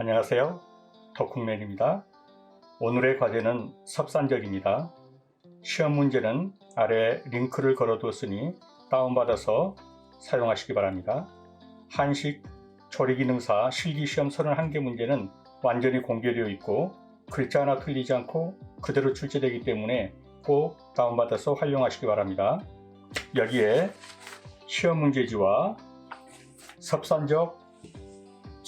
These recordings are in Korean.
안녕하세요. 덕국맨입니다. 오늘의 과제는 섭산적입니다. 시험 문제는 아래 링크를 걸어두었으니 다운받아서 사용하시기 바랍니다. 한식 조리기능사 실기시험 31개 문제는 완전히 공개되어 있고 글자 하나 틀리지 않고 그대로 출제되기 때문에 꼭 다운받아서 활용하시기 바랍니다. 여기에 시험 문제지와 섭산적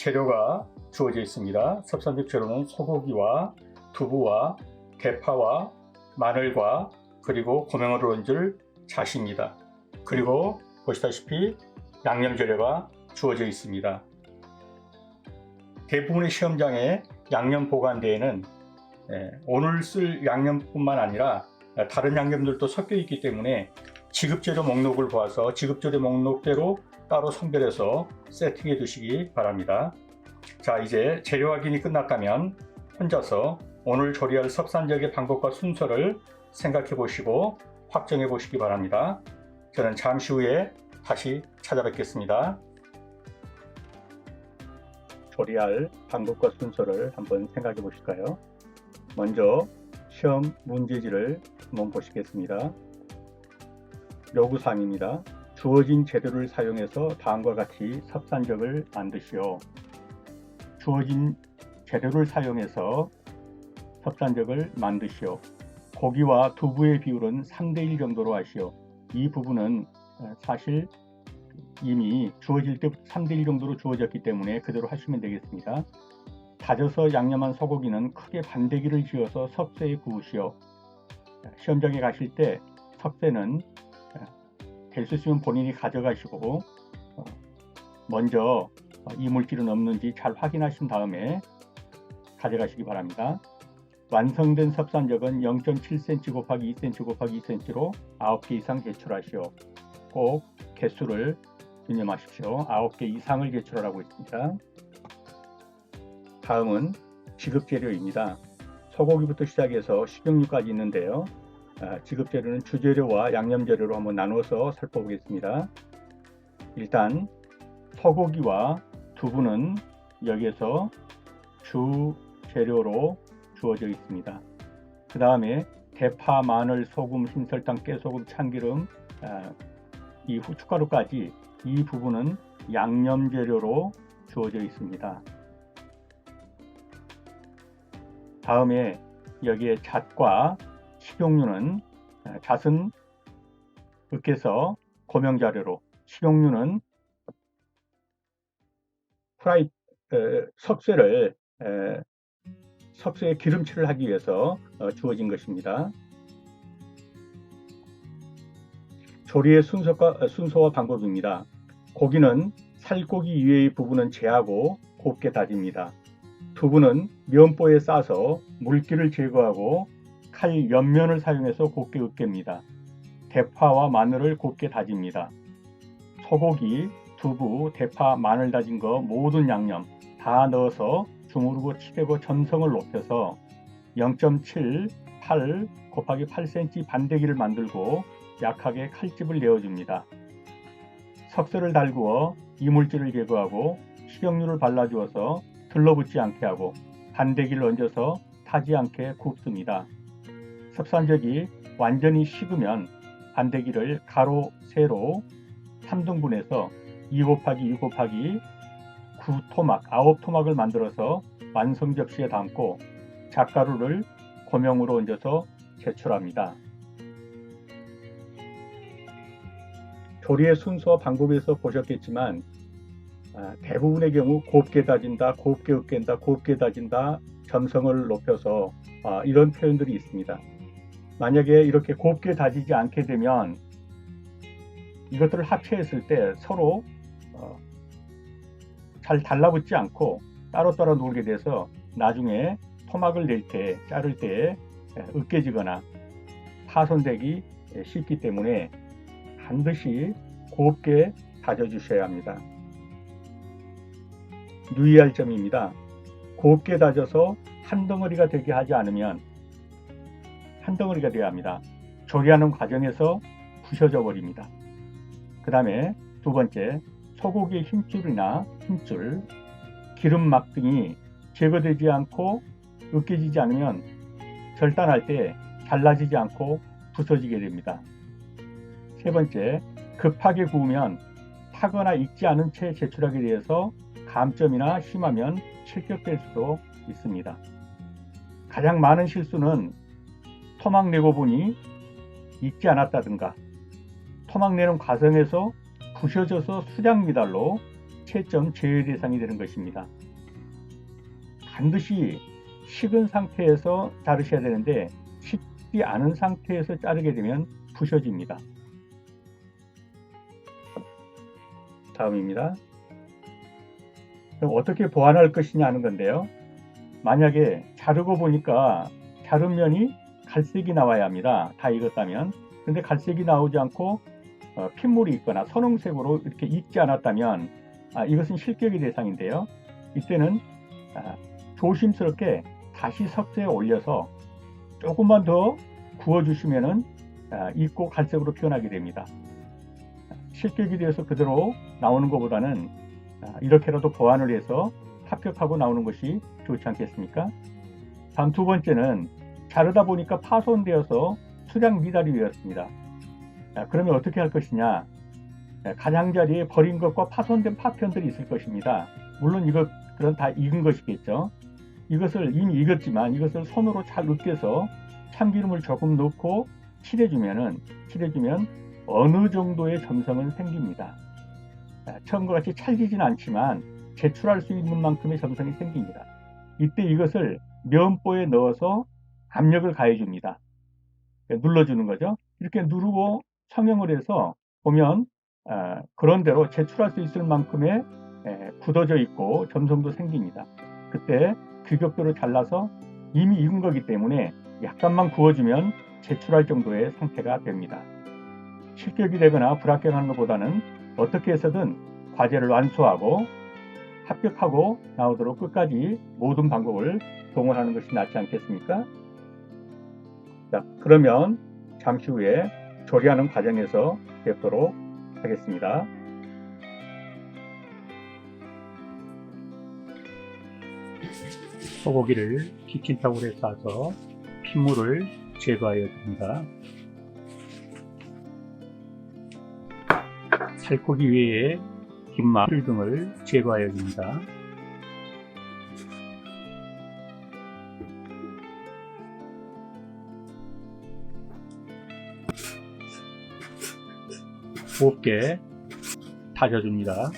재료가 주어져 있습니다. 섭산적 재료는 소고기와 두부와 대파와 마늘과 그리고 고명으로 얹을 자시입니다. 그리고 보시다시피 양념 재료가 주어져 있습니다. 대부분의 시험장에 양념 보관대에는 예, 오늘 쓸 양념뿐만 아니라 다른 양념들도 섞여 있기 때문에 지급재료 목록을 보아서 지급재료 목록대로 따로 선별해서 세팅해 두시기 바랍니다. 자, 이제 재료 확인이 끝났다면 혼자서 오늘 조리할 섭산적의 방법과 순서를 생각해 보시고 확정해 보시기 바랍니다. 저는 잠시 후에 다시 찾아뵙겠습니다. 조리할 방법과 순서를 한번 생각해 보실까요? 먼저 시험 문제지를 한번 보시겠습니다. 요구사항입니다. 주어진 재료를 사용해서 다음과 같이 섭산적을 만드시오. 주어진 재료를 사용해서 섭산적을 만드시오. 고기와 두부의 비율은 3대1 정도로 하시오. 이 부분은 어, 사실 이미 주어질 때 3대1 정도로 주어졌기 때문에 그대로 하시면 되겠습니다. 다져서 양념한 소고기는 크게 반대기를 지어서 석쇠에 구우시오. 시험장에 가실 때 석쇠는 될 수 있으면 본인이 가져가시고 어, 먼저 이물질은 없는지 잘 확인하신 다음에 가져가시기 바랍니다. 완성된 섭산적은 0.7cm 곱하기 2cm 곱하기 2cm로 9개 이상 제출하시오. 꼭 개수를 유념하십시오. 9개 이상을 제출하라고 했습니다. 다음은 지급 재료입니다. 소고기부터 시작해서 식용유까지 있는데요. 아, 지급 재료는 주재료와 양념 재료로 한번 나누어서 살펴보겠습니다. 일단 소고기와 두부는 여기에서 주 재료로 주어져 있습니다. 그 다음에 대파, 마늘, 소금, 흰설탕, 깨소금, 참기름, 아, 이 후춧가루까지 이 부분은 양념 재료로 주어져 있습니다. 다음에 여기에 잣과 식용유는 아, 잣은 으깨서 고명 자료로 식용유는 프라이 에, 석쇠를 에, 석쇠에 기름칠을 하기 위해서 어, 주어진 것입니다. 조리의 순서가, 어, 순서와 방법입니다. 고기는 살코기 이외의 부분은 제하고 곱게 다집니다. 두부는 면보에 싸서 물기를 제거하고 칼 옆면을 사용해서 곱게 으깹니다. 대파와 마늘을 곱게 다집니다. 소고기, 두부, 대파, 마늘 다진 거 모든 양념 다 넣어서 주무르고 치대고 점성을 높여서 0.7, 8 곱하기 8cm 반대기를 만들고 약하게 칼집을 내어줍니다. 석쇠를 달구어 이물질을 제거하고 식용유를 발라주어서 들러붙지 않게 하고 반대기를 얹어서 타지 않게 굽습니다. 섭산적이 완전히 식으면 반대기를 가로, 세로 3등분해서 2 곱하기 2 곱하기 9토막, 9토막을 만들어서 완성 접시에 담고 잣가루를 고명으로 얹어서 제출합니다. 조리의 순서 방법에서 보셨겠지만 아, 대부분의 경우 곱게 다진다, 곱게 으깬다, 곱게 다진다, 점성을 높여서 아, 이런 표현들이 있습니다. 만약에 이렇게 곱게 다지지 않게 되면 이것들을 합체했을 때 서로 어, 잘 달라붙지 않고 따로따로 놀게 돼서 나중에 토막을 낼 때, 자를 때 으깨지거나 파손되기 쉽기 때문에 반드시 곱게 다져주셔야 합니다. 유의할 점입니다. 곱게 다져서 한 덩어리가 되게 하지 않으면 한 덩어리가 되어야 합니다. 조리하는 과정에서 부셔져 버립니다. 그 다음에 두 번째, 소고기의 힘줄이나 힘줄, 기름막 등이 제거되지 않고 으깨지지 않으면 절단할 때 잘라지지 않고 부서지게 됩니다. 세 번째, 급하게 구우면 타거나 익지 않은 채 제출하게 되어서 감점이나 심하면 실격될 수도 있습니다. 가장 많은 실수는 토막 내고 보니 익지 않았다든가 토막 내는 과정에서 부셔져서 수량 미달로 채점 제외 대상이 되는 것입니다. 반드시 식은 상태에서 자르셔야 되는데 식지 않은 상태에서 자르게 되면 부셔집니다. 다음입니다. 그럼 어떻게 보완할 것이냐 하는 건데요. 만약에 자르고 보니까 자른 면이 갈색이 나와야 합니다. 다 익었다면. 근데 갈색이 나오지 않고 어, 핏물이 있거나 선홍색으로 이렇게 익지 않았다면 아, 이것은 실격의 대상인데요. 이때는 아, 조심스럽게 다시 석쇠에 올려서 조금만 더 구워주시면은 아, 익고 갈색으로 변하게 됩니다. 실격이 되어서 그대로 나오는 것보다는 아, 이렇게라도 보완을 해서 합격하고 나오는 것이 좋지 않겠습니까? 다음 두 번째는 자르다 보니까 파손되어서 수량 미달이 되었습니다. 자, 그러면 어떻게 할 것이냐? 자, 가장자리에 버린 것과 파손된 파편들이 있을 것입니다. 물론 이것들은 다 익은 것이겠죠. 이것을 이미 익었지만 이것을 손으로 잘 으깨서 참기름을 조금 넣고 칠해주면은 칠해주면 어느 정도의 점성은 생깁니다. 자, 처음과 같이 찰지진 않지만 제출할 수 있는 만큼의 점성이 생깁니다. 이때 이것을 면보에 넣어서 압력을 가해줍니다. 눌러주는 거죠. 이렇게 누르고 성형을 해서 보면 어, 그런 대로 제출할 수 있을 만큼의 에, 굳어져 있고 점성도 생깁니다. 그때 규격도를 잘라서 이미 익은 거기 때문에 약간만 구워주면 제출할 정도의 상태가 됩니다. 실격이 되거나 불합격하는 것보다는 어떻게 해서든 과제를 완수하고 합격하고 나오도록 끝까지 모든 방법을 동원하는 것이 낫지 않겠습니까? 자, 그러면 잠시 후에 조리하는 과정에서 뵙도록 하겠습니다. 소고기를 키친타올에 싸서 핏물을 제거하여 줍니다. 살코기 위에 김맛 등을 제거하여 줍니다. 곱게 다져줍니다.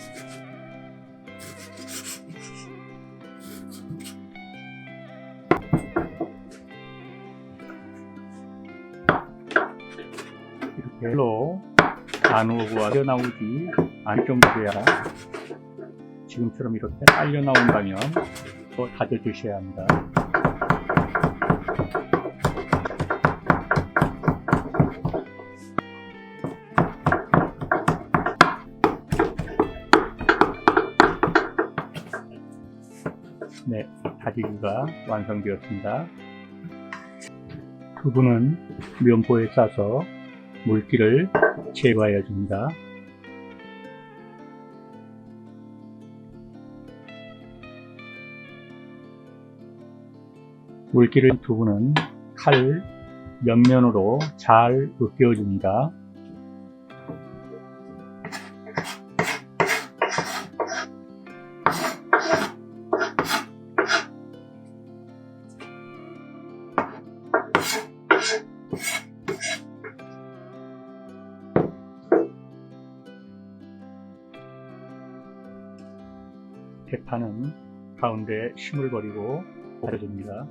이렇게 로 안으로가 나오지 않을 정도야 지금처럼 이렇게 딸려 나온다면 또 다져주셔야 합니다. 다지기가 완성되었습니다. 두부는 면보에 싸서 물기를 제거하여 줍니다. 물기를 두부는 칼 옆면으로 잘 으깨어 줍니다. 가운데 심을 버리고 볶아줍니다.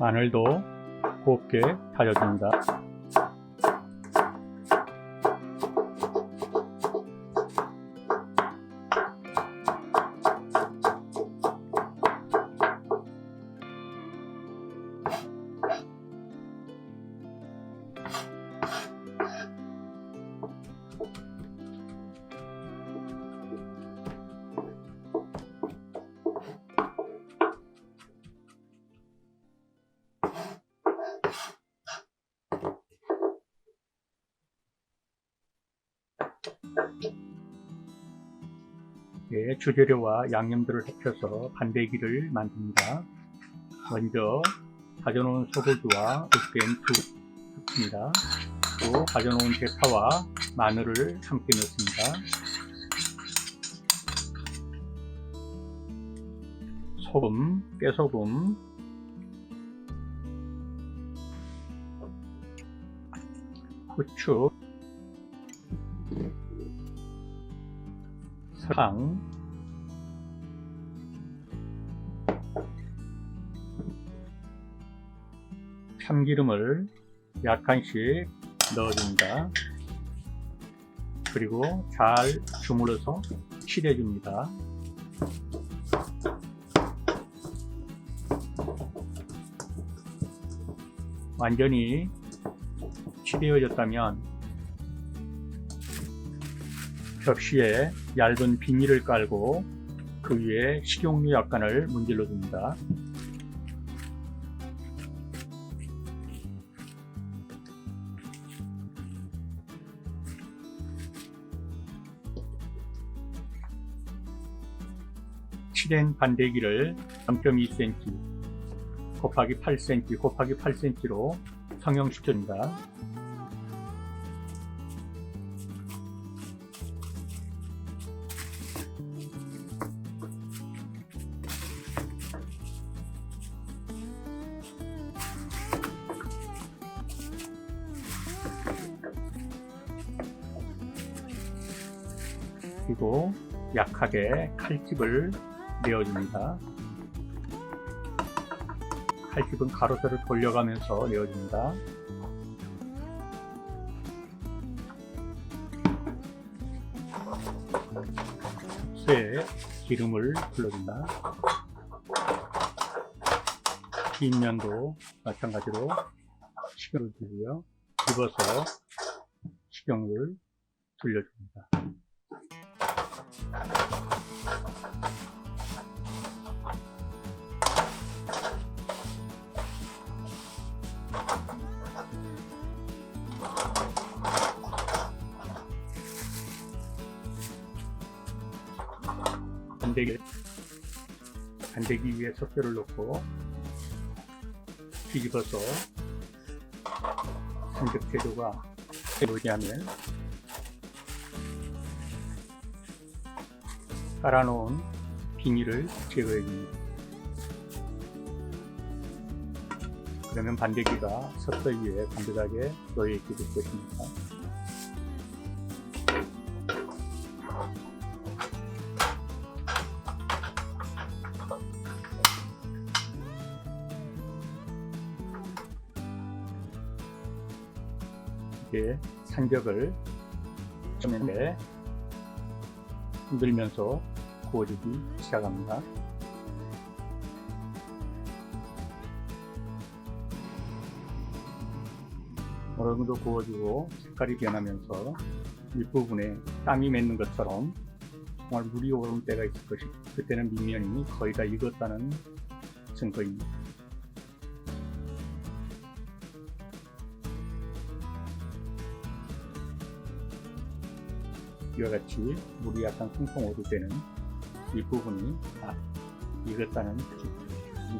마늘도 곱게 다져줍니다. 예, 주재료와 양념들을 합쳐서 반대기를 만듭니다. 먼저 다져놓은 소고기와 으깬 두 넣습니다. 또 다져놓은 대파와 마늘을 함께 넣습니다. 소금, 깨소금, 후추, 설탕, 참기름을 약간씩 넣어줍니다. 그리고 잘 주물러서 칠해줍니다. 완전히 칠해졌다면 접시에 얇은 비닐을 깔고 그 위에 식용유 약간을 문질러 줍니다. 칠한 반대기를 0.2cm 곱하기 8cm 곱하기 8cm로 성형시켜줍니다. 약하게 칼집을 내어줍니다. 칼집은 가로세를 돌려가면서 내어줍니다. 쇠에 기름을 둘러준다. 뒷면도 마찬가지로 식용을 두고요. 집어서 식용을 둘려줍니다. 반대기 반대기 위에 석쇠를 놓고 뒤집어서 삼겹 재료가 들어오지 하면 깔아놓은 비닐을 제거해 줍니다. 그러면 반대기가 석쇠 위에 반듯하게 놓여 있게 될 것입니다. 산적을 쩌면에 흔들면서 구워지기 시작합니다. 어느 정도 구워지고 색깔이 변하면서 윗부분에 땀이 맺는 것처럼 정말 물이 오르는 때가 있을 것이 그때는 밑면이 거의 다 익었다는 증거입니다. 이와 같이 물이 약간 숭숭 오를 때는 윗부분이 다 익었다는 뜻입니다.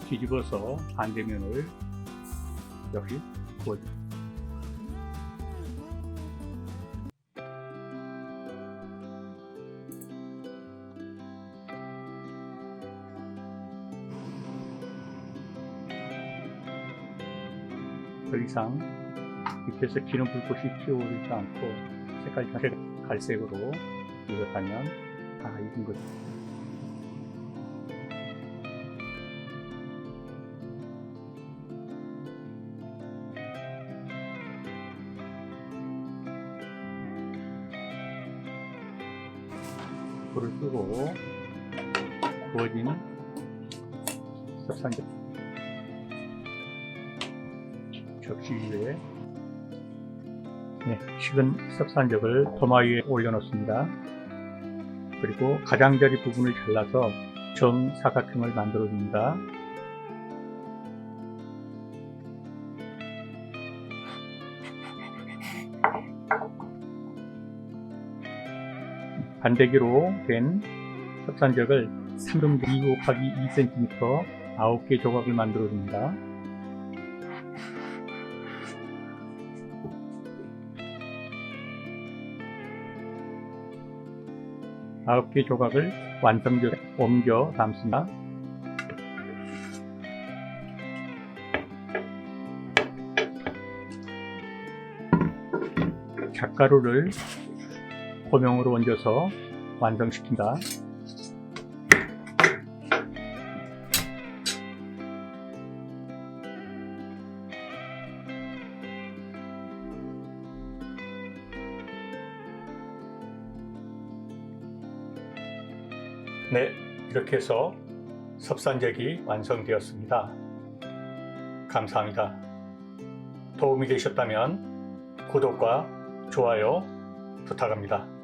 뒤집어서 반대면을 역시 구워줍니다. 더 이상 밑에서 기름 불꽃이 튀어오르지 않고 색깔이 갈- 갈색으로 익었다면 다 익은 거죠. 불을 끄고 구워진 섭산적 접시 위에 네, 식은 섭산적을 도마 위에 올려놓습니다. 그리고 가장자리 부분을 잘라서 정사각형을 만들어 줍니다. 반대기로 된 섭산적을 3등분 2 곱하기 2cm 9개 조각을 만들어 줍니다. 아홉 개 조각을 완성되어 옮겨 담습니다. 잣가루를 고명으로 얹어서 완성시킨다. 이렇게 해서 섭산적이 완성되었습니다. 감사합니다. 도움이 되셨다면 구독과 좋아요 부탁합니다.